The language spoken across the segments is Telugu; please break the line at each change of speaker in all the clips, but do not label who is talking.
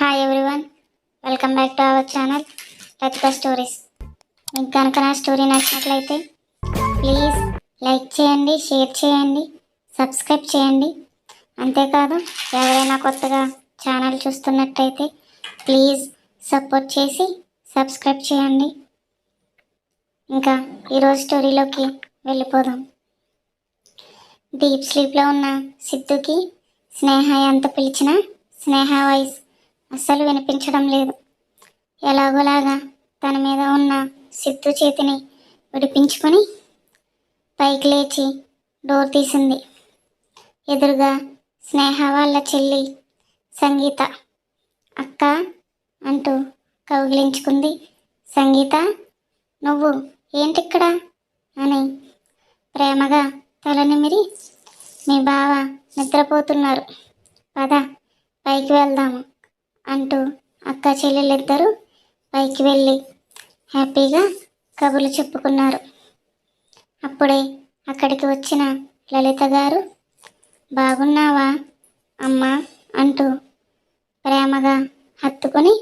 Hi everyone welcome back to our channel Ratika stories మీకు కనుక నా స్టోరీ నచ్చినట్లయితే ప్లీజ్ లైక్ చేయండి షేర్ చేయండి సబ్స్క్రైబ్ చేయండి. అంతేకాదు ఎవరైనా కొత్తగా ఛానల్ చూస్తున్నట్టయితే ప్లీజ్ సపోర్ట్ చేసి సబ్స్క్రైబ్ చేయండి. ఇంకా ఈరోజు స్టోరీలోకి వెళ్ళిపోదాం. డీప్ స్లీప్లో ఉన్న సిద్ధుకి స్నేహ ఎంత పిలిచినా స్నేహ వాయిస్ అస్సలు వినిపించడం లేదు. ఎలాగోలాగా తన మీద ఉన్న సిద్ధు చేతిని విడిపించుకొని పైకి లేచి డోర్ తీసింది. ఎదురుగా స్నేహ వాళ్ళ చెల్లి సంగీత అక్క అంటూ కౌగిలించుకుంది. సంగీత నువ్వు ఏంటిక్కడ? అని ప్రేమగా తల నిమిరి మీ బావ నిద్రపోతున్నారు. పద పైకి వెళ్దాము. అంటూ అక్క చెల్లెలిద్దరూ పైకి వెళ్ళి హ్యాపీగా కబుర్లు చెప్పుకున్నారు. అప్పుడే అక్కడికి వచ్చిన లలిత గారు బాగున్నావా అమ్మా అంటూ ప్రేమగా హత్తుకొని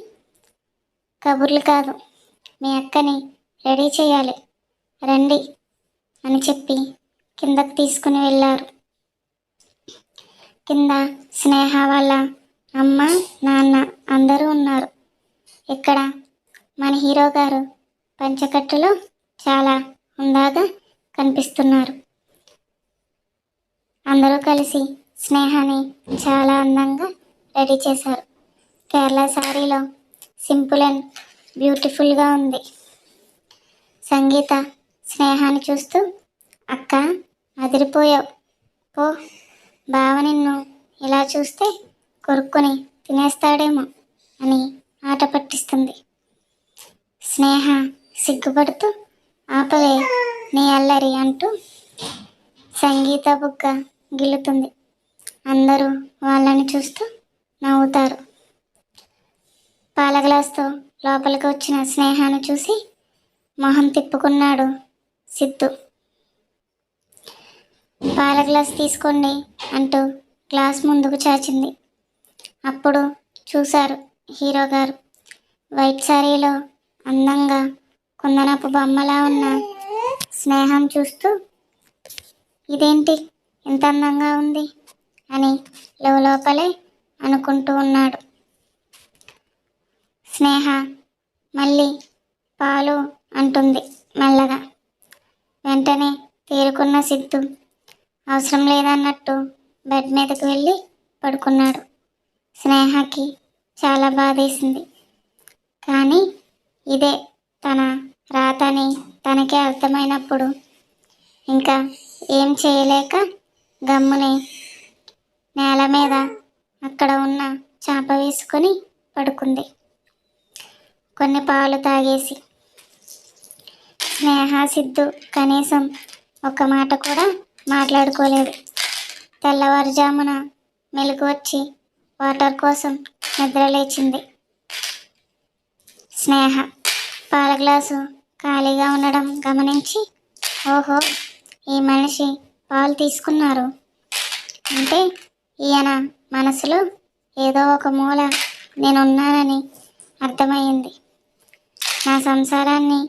కబుర్లు కాదు మీ అక్కని రెడీ చేయాలి రండి అని చెప్పి కిందకు తీసుకుని వెళ్ళారు. కింద స్నేహ వాళ్ళ అమ్మ నాన్న అందరూ ఉన్నారు. ఇక్కడ మన హీరో గారు పంచకట్టులో చాలా హుందాగా కనిపిస్తున్నారు. అందరూ కలిసి స్నేహాన్ని చాలా అందంగా రెడీ చేశారు. కేరళ శారీలో సింపుల్ అండ్ బ్యూటిఫుల్గా ఉంది. సంగీత స్నేహాన్ని చూస్తూ అక్క అదిరిపోయావు. పో బావ నిన్ను ఇలా చూస్తే కొరుక్కొని తినేస్తాడేమో అని ఆట పట్టిస్తుంది. స్నేహ సిగ్గుపడుతూ ఆపలే నీ అల్లరి అంటూ సంగీత బుగ్గ గిల్లుతుంది. అందరూ వాళ్ళని చూస్తూ నవ్వుతారు. పాల గ్లాస్తో లోపలికి వచ్చిన స్నేహాన్ని చూసి మొహం తిప్పుకున్నాడు సిద్ధు. పాల గ్లాస్ తీసుకోండి అంటూ గ్లాస్ ముందుకు చాచింది. అప్పుడు చూశారు హీరో గారు. వైట్ శారీలో అందంగా కుందనపు బొమ్మలా ఉన్న స్నేహం చూస్తూ ఇదేంటి ఇంత అందంగా ఉంది? అని లోపలే అనుకుంటూ ఉన్నాడు. స్నేహ మళ్ళీ పాలు అంటుంది మెల్లగా. వెంటనే తేరుకున్న సిద్ధు. అవసరం లేదన్నట్టు బెడ్ మీదకు వెళ్ళి పడుకున్నాడు. స్నేహకి చాలా బాధేసింది. కానీ ఇదే తన రాతని తనకే అర్థమైనప్పుడు ఇంకా ఏం చేయలేక గమ్ముని నేల మీద అక్కడ ఉన్న చాప వేసుకొని పడుకుంది. కొన్ని పాలు తాగేసి. స్నేహ సిద్ధు కనీసం ఒక మాట కూడా మాట్లాడుకోలేదు. తెల్లవారుజామున మెలకు వచ్చి వాటర్ కోసం నిద్ర లేచింది. స్నేహ పాల గ్లాసు ఖాళీగా ఉండడం గమనించి ఓహో ఈ మనిషి పాలు తీసుకున్నారు. అంటే ఈయన మనసులో ఏదో ఒక మూల నేనున్నానని అర్థమైంది నా సంసారాన్ని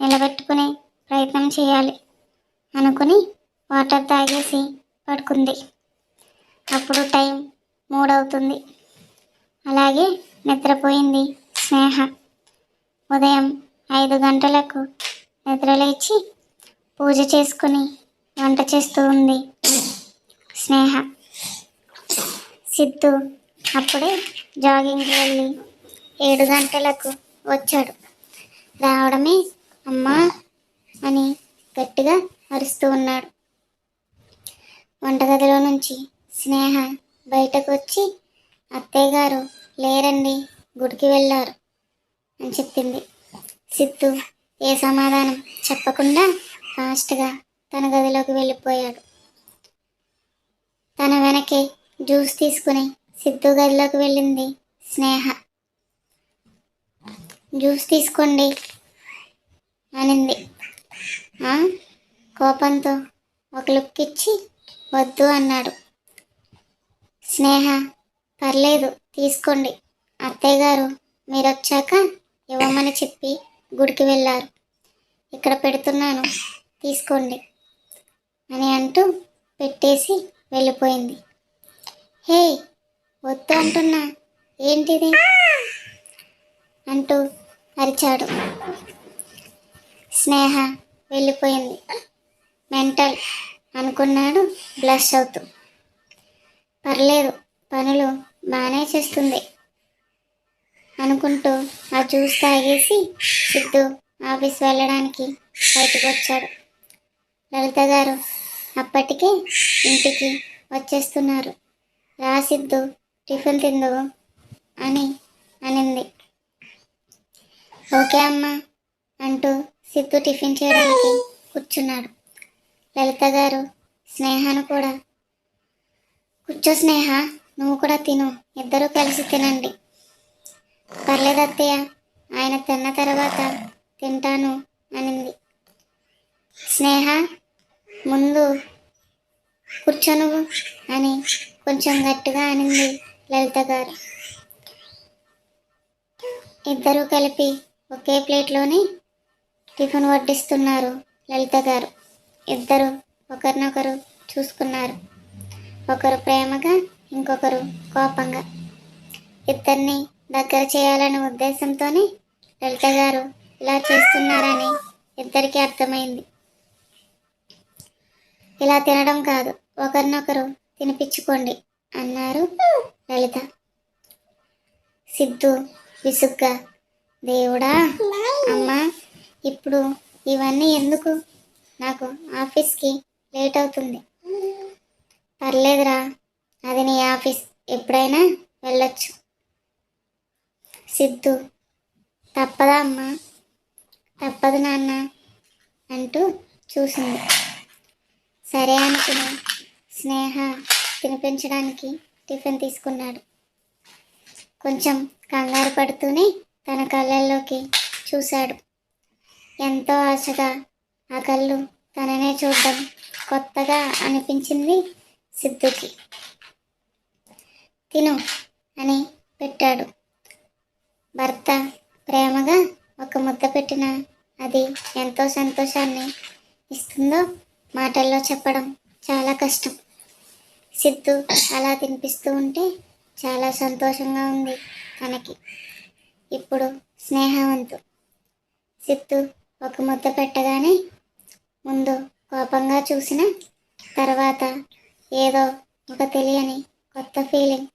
నిలబెట్టుకునే ప్రయత్నం చేయాలి అనుకుని వాటర్ తాగేసి పడుకుంది. అప్పుడు టైం మూడవుతుంది. అలాగే నిద్రపోయింది స్నేహ. ఉదయం ఐదు గంటలకు నిద్రలేచి పూజ చేసుకుని వంట చేస్తూ ఉంది స్నేహ. సిద్ధు అప్పుడే జాగింగ్కి వెళ్ళి ఏడు గంటలకు వచ్చాడు. రావడమే అమ్మా అని గట్టిగా అరుస్తూ ఉన్నాడు. వంటగదిలో నుంచి స్నేహ బయటకు వచ్చి అత్తయ్య గారు లేరండి గుడికి వెళ్ళారు అని చెప్పింది. సిద్ధు ఏ సమాధానం చెప్పకుండా ఫాస్ట్గా తన గదిలోకి వెళ్ళిపోయాడు. తన వెనకే జ్యూస్ తీసుకుని సిద్ధు గదిలోకి వెళ్ళింది స్నేహ. జ్యూస్ తీసుకోండి అనింది. ఆ? కోపంతో ఒక లుక్ ఇచ్చి వద్దు అన్నాడు. స్నేహ పర్లేదు తీసుకోండి. అత్తయ్య గారు మీరు వచ్చాక ఇవ్వమని చెప్పి గుడికి వెళ్ళారు. ఇక్కడ పెడుతున్నాను తీసుకోండి అని అంటూ పెట్టేసి వెళ్ళిపోయింది. హే వద్దు అంటున్నా ఏంటిది? అంటూ అరిచాడు. స్నేహ వెళ్ళిపోయింది. మెంటల్ అనుకున్నాడు బ్లష్ అవుతూ. పర్లేదు పనులు బాగానే చేస్తుంది. అనుకుంటూ ఆ జ్యూస్ తాగేసి సిద్ధు ఆఫీస్ వెళ్ళడానికి బయటకు వచ్చాడు. లలిత గారు అప్పటికే ఇంటికి వచ్చేస్తున్నారు. రా సిద్ధు టిఫిన్ తిందువు అని అనింది. ఓకే అమ్మా అంటూ సిద్ధు టిఫిన్ చేయడానికి కూర్చున్నాడు. లలిత గారు స్నేహాను కూడా కూర్చో స్నేహ నువ్వు కూడా తిను. ఇద్దరూ కలిసి తినండి. పర్లేదు అత్తయ్య ఆయన తిన్న తర్వాత తింటాను అనింది. స్నేహ ముందు కూర్చో నువ్వు అని కొంచెం గట్టిగా అనింది లలిత గారు. ఇద్దరూ కలిపి ఒకే ప్లేట్లోనే టిఫిన్ వడ్డిస్తున్నారు లలిత గారు. ఇద్దరు ఒకరినొకరు చూసుకున్నారు. ఒకరు ప్రేమగా ఇంకొకరు కోపంగా. ఇద్దరిని దగ్గర చేయాలనే ఉద్దేశంతోనే లలిత గారు ఇలా చేస్తున్నారని ఇద్దరికీ అర్థమైంది. ఇలా తినడం కాదు ఒకరినొకరు తినిపించుకోండి అన్నారు లలిత. సిద్ధు విసుగ్గా దేవుడా అమ్మా ఇప్పుడు ఇవన్నీ ఎందుకు? నాకు ఆఫీస్కి లేట్ అవుతుంది. పర్లేదురా. అది నీ ఆఫీస్. ఎప్పుడైనా వెళ్ళొచ్చు. సిద్ధు తప్పదా అమ్మా? తప్పదు నాన్న అంటూ చూసింది. సరే అనుకుని స్నేహ తినిపించడానికి టిఫిన్ తీసుకున్నాడు. కొంచెం కంగారు పడుతూనే తన కళ్ళల్లోకి చూశాడు. ఎంతో ఆశగా ఆ కళ్ళు తననే చూడడం కొత్తగా అనిపించింది సిద్ధుకి. తిను అని పెట్టాడు. భర్త ప్రేమగా ఒక ముద్ద పెట్టిన అది ఎంతో సంతోషాన్ని ఇస్తుందో మాటల్లో చెప్పడం చాలా కష్టం. సిద్ధు అలా తినిపిస్తూ ఉంటే చాలా సంతోషంగా ఉంది తనకి. ఇప్పుడు స్నేహవంతు. సిద్ధు ఒక ముద్ద పెట్టగానే ముందు కోపంగా చూసిన తర్వాత ఏదో ఒక తెలియని కొత్త ఫీలింగ్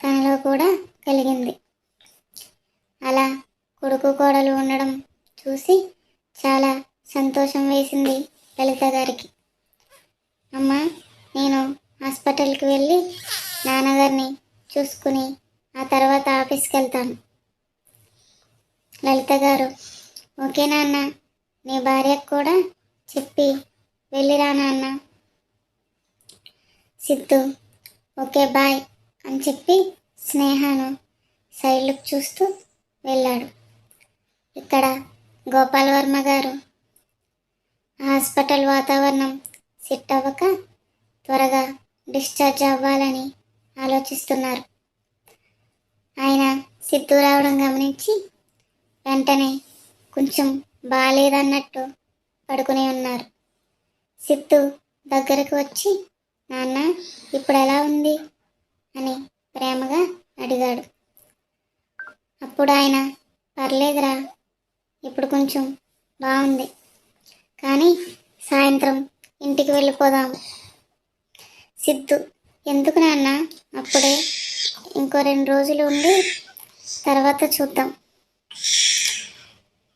తనలో కూడా కలిగింది. అలా కొడుకు కోడలు ఉండడం చూసి చాలా సంతోషం వేసింది లలిత గారికి. అమ్మ నేను హాస్పిటల్కి వెళ్ళి నాన్నగారిని చూసుకుని ఆ తర్వాత ఆఫీస్కి వెళ్తాను. లలిత గారు ఓకే నాన్న నీ భార్యకు కూడా చెప్పి వెళ్ళిరా నాన్న. సిద్ధు. ఓకే బాయ్ అని చెప్పి స్నేహను సైడ్లకు చూస్తూ వెళ్ళాడు. ఇక్కడ గోపాల్ వర్మ గారు. హాస్పిటల్ వాతావరణం సెట్ అవ్వక త్వరగా డిశ్చార్జ్ అవ్వాలని ఆలోచిస్తున్నారు. ఆయన సిద్ధు రావడం గమనించి వెంటనే కొంచెం బాగాలేదన్నట్టు పడుకుని ఉన్నారు. సిద్ధు దగ్గరకు వచ్చి నాన్న ఇప్పుడు ఎలా ఉంది? అని ప్రేమగా అడిగాడు. అప్పుడు ఆయన పర్లేదురా ఇప్పుడు కొంచెం బాగుంది. కానీ సాయంత్రం ఇంటికి వెళ్ళిపోదాం. సిద్ధు ఎందుకు నాన్న? అప్పుడే ఇంకో రెండు రోజులు ఉండి తర్వాత చూద్దాం.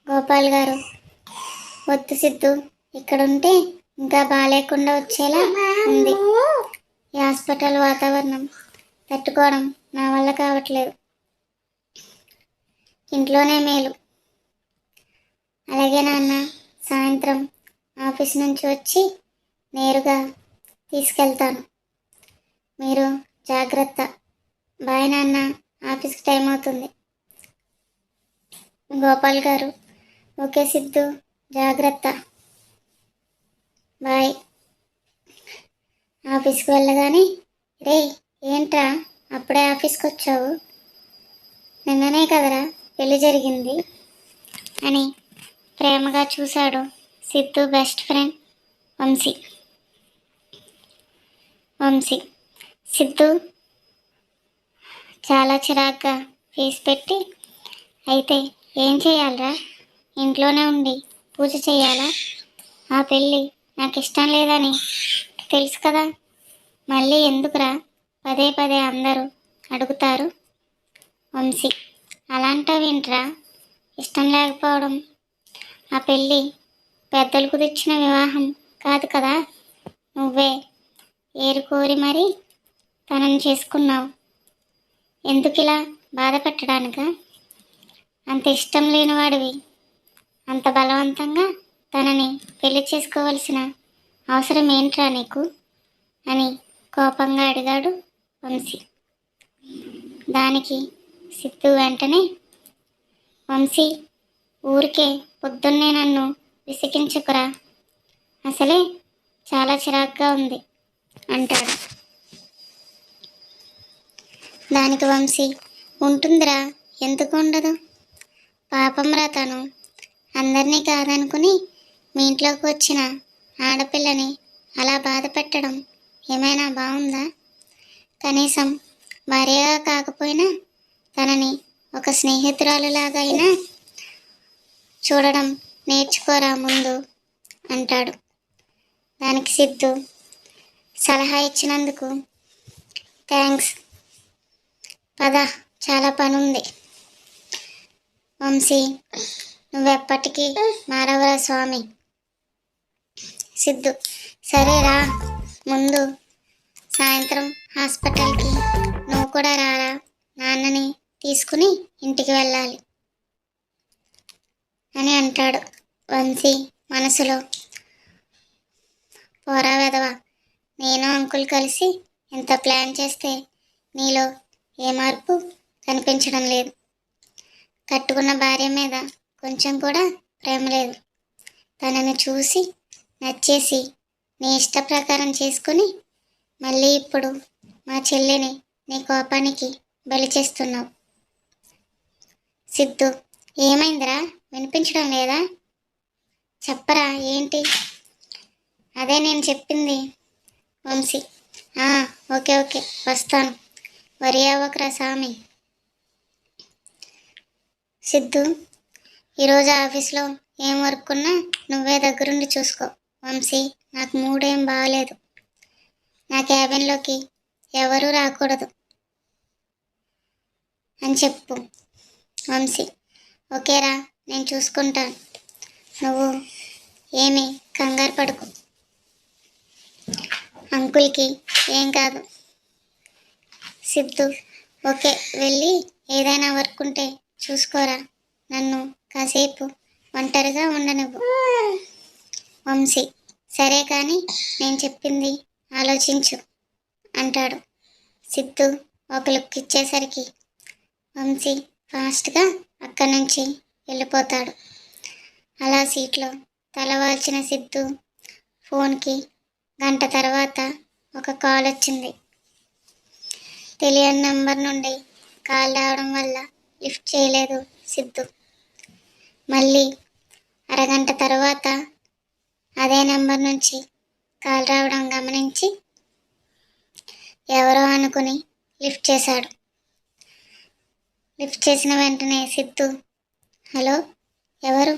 గోపాల్ గారు వద్దు సిద్ధు ఇక్కడ ఉంటే ఇంకా బాగాలేకుండా వచ్చేలా ఉంది. ఈ హాస్పిటల్ వాతావరణం తట్టుకోవడం నా వల్ల కావట్లేదు. ఇంట్లోనే మేలు. అలాగే నాన్న సాయంత్రం ఆఫీస్ నుంచి వచ్చి నేరుగా తీసుకెళ్తాను. మీరు జాగ్రత్త. బాయ్ నాన్న ఆఫీస్కి టైం అవుతుంది. గోపాల్ గారు ఓకే సిద్ధు జాగ్రత్త. బాయ్. ఆఫీస్కి వెళ్ళగానే రే ఏంట్రా అప్పుడే ఆఫీస్కి వచ్చావు? నిన్ననే కదరా పెళ్ళి జరిగింది అని ప్రేమగా చూశాడు సిద్ధు బెస్ట్ ఫ్రెండ్ వంశీ. వంశీ సిద్ధు చాలా చిరాగ్గా ఫేస్ పెట్టి అయితే ఏం చేయాలరా? ఇంట్లోనే ఉండి పూజ చేయాలా? ఆ పెళ్ళి నాకు ఇష్టం లేదని. తెలుసు కదా. మళ్ళీ ఎందుకురా? పదే పదే అందరూ అడుగుతారు. వంశీ అలాంటివింట్రా? ఇష్టం లేకపోవడం. ఆ పెళ్ళి పెద్దలు కుదిర్చిన వివాహం కాదు కదా. నువ్వే ఏరుకోరి మరి తనని చేసుకున్నావు. ఎందుకు ఇలా బాధపెట్టడానిక అంత ఇష్టం లేనివాడివి. అంత బలవంతంగా తనని పెళ్ళి చేసుకోవలసిన అవసరం ఏంట్రా నీకు? అని కోపంగా అడిగాడు వంశీ. దానికి సిద్ధు వెంటనే వంశీ ఊరికే పొద్దున్నే నన్ను విసిగించుకురా. అసలే చాలా చిరాగ్గా ఉంది అంటాడు. దానికి వంశీ ఉంటుందిరా ఎందుకు ఉండదు? పాపంరా తను. అందరినీ కాదనుకుని మీ ఇంట్లోకి వచ్చిన ఆడపిల్లని అలా బాధ పెట్టడం ఏమైనా బాగుందా? కనీసం భార్యగా కాకపోయినా తనని ఒక స్నేహితురాలులాగైనా అయినా చూడడం నేర్చుకోరా ముందు అంటాడు. దానికి సిద్ధు సలహా ఇచ్చినందుకు థ్యాంక్స్ పద చాలా పని ఉంది వంశీ నువ్వెప్పటికీ మారవరా స్వామి. సిద్ధు సరేరా ముందు సాయంత్రం హాస్పిటల్కి నువ్వు కూడా రారా? నాన్నని తీసుకుని ఇంటికి వెళ్ళాలి అని అంటాడు వంశీ మనసులో. పోరా వెదవా నేను అంకుల్ కలిసి ఇంత ప్లాన్ చేస్తే నీలో ఏ మార్పు కనిపించడం లేదు. కట్టుకున్న భార్య మీద కొంచెం కూడా ప్రేమ లేదు. తనని చూసి నచ్చేసి నీ ఇష్ట ప్రకారం చేసుకుని మళ్ళీ ఇప్పుడు మా చెల్లిని నీ కోపానికి బలి చేస్తున్నావు. సిద్ధు ఏమైందిరా? వినిపించడం లేదా? చెప్పరా ఏంటి? అదే నేను చెప్పింది వంశీ. "ఆ, ఓకే ఓకే వస్తాను. వరి అవ్వకరా స్వామి సిద్ధు ఈరోజు ఆఫీస్లో ఏం వర్క్ ఉన్నా నువ్వే దగ్గరుండి చూసుకో. వంశీ నాకు మూడేం బాగలేదు నా క్యాబిన్లోకి ఎవరూ రాకూడదు అని చెప్పు. వంశీ ఓకేరా నేను చూసుకుంటాను. నువ్వు ఏమీ కంగారు పడుకు. అంకుల్కి ఏం కాదు. సిద్ధు ఓకే వెళ్ళి ఏదైనా వర్క్ ఉంటే చూసుకోరా. నన్ను కాసేపు ఒంటరిగా ఉండనివ్వు. వంశీ. సరే కానీ నేను చెప్పింది ఆలోచించు అంటాడు సిద్ధు ఒక లుక్ ఇచ్చేసరికి. వంశీ ఫాస్ట్గా అక్కడి నుంచి వెళ్ళిపోతాడు. అలా సీట్లో తలవాల్చిన సిద్ధు ఫోన్కి గంట తర్వాత ఒక కాల్ వచ్చింది. తెలియని నంబర్ నుండి కాల్ రావడం వల్ల లిఫ్ట్ చేయలేదు సిద్ధు. మళ్ళీ అరగంట తర్వాత అదే నెంబర్ నుంచి కాల్ రావడం గమనించి ఎవరో అనుకుని లిఫ్ట్ చేశాడు. లిఫ్ట్ చేసిన వెంటనే సిద్ధు హలో ఎవరు?